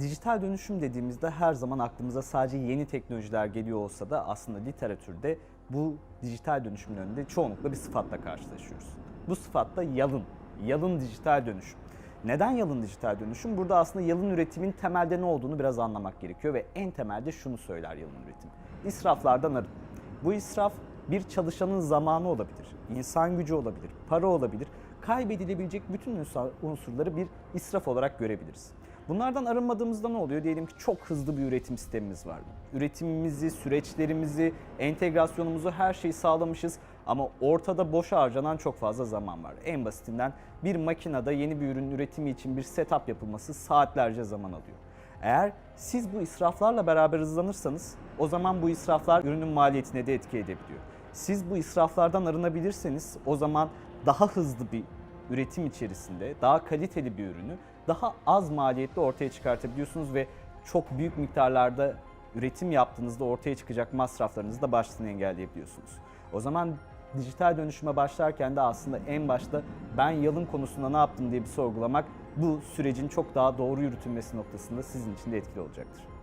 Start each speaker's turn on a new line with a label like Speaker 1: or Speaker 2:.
Speaker 1: Dijital dönüşüm dediğimizde her zaman aklımıza sadece yeni teknolojiler geliyor olsa da aslında literatürde bu dijital dönüşümün önünde çoğunlukla bir sıfatla karşılaşıyoruz. Bu sıfat da yalın, yalın dijital dönüşüm. Neden yalın dijital dönüşüm? Burada aslında yalın üretimin temelde ne olduğunu biraz anlamak gerekiyor ve en temelde şunu söyler yalın üretim. İsraflardan arın. Bu israf bir çalışanın zamanı olabilir, insan gücü olabilir, para olabilir. Kaybedilebilecek bütün unsur- unsurları bir israf olarak görebiliriz. Bunlardan arınmadığımızda ne oluyor? Diyelim ki çok hızlı bir üretim sistemimiz var. Üretimimizi, süreçlerimizi, entegrasyonumuzu her şeyi sağlamışız ama ortada boş harcanan çok fazla zaman var. En basitinden bir makinede yeni bir ürün üretimi için bir setup yapılması saatlerce zaman alıyor. Eğer siz bu israflarla beraber hızlanırsanız o zaman bu israflar ürünün maliyetine de etki edebiliyor. Siz bu israflardan arınabilirseniz o zaman daha hızlı bir üretim içerisinde daha kaliteli bir ürünü daha az maliyetle ortaya çıkartabiliyorsunuz ve çok büyük miktarlarda üretim yaptığınızda ortaya çıkacak masraflarınızı da baştan engelleyebiliyorsunuz. O zaman dijital dönüşüme başlarken de aslında en başta ben yalın konusunda ne yaptım diye bir sorgulamak bu sürecin çok daha doğru yürütülmesi noktasında sizin için de etkili olacaktır.